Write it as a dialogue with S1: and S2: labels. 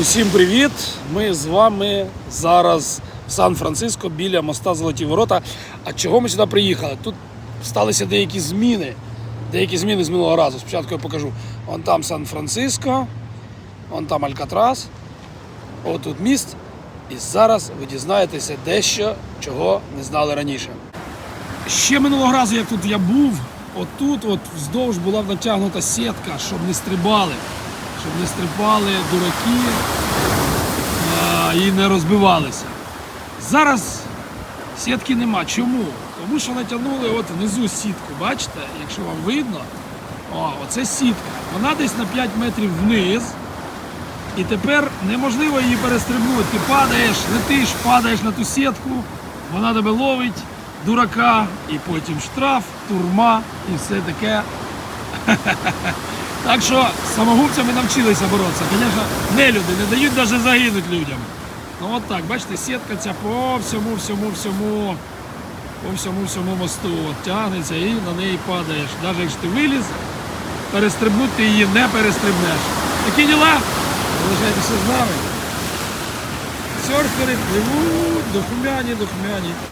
S1: Усім привіт! Ми з вами зараз в Сан-Франциско біля моста Золоті Ворота. А чого ми сюди приїхали? Тут сталися деякі зміни. Деякі зміни з минулого разу. Спочатку я покажу. Вон там Сан-Франциско, вон там Алькатрас, отут міст. І зараз ви дізнаєтеся дещо, чого не знали раніше. Ще минулого разу, як тут я був, отут от вздовж була натягнута сітка, щоб не стрибали. Щоб не стрибали дураки а, і не розбивалися. Зараз сітки нема. Чому? Тому що натягнули от внизу сітку, бачите, якщо вам видно, о, оце сітка. Вона десь на 5 метрів вниз. І тепер неможливо її перестрибнути. Ти падаєш, летиш, падаєш на ту сітку, вона тебе ловить, дурака, і потім штраф, турма і все таке. Так що самогубцями навчилися боротися. Звісно, не люди, не дають навіть загинути людям. Ну от так, бачите, сітка ця по всьому, всьому, всьому, по всьому, всьому мосту от тягнеться і на неї падаєш. Навіть якщо ти виліз, перестрибнути ти її не перестрибнеш. Такі діла. Залишайтеся з нами. Серфери пливуть, дохмяні, дохмяні.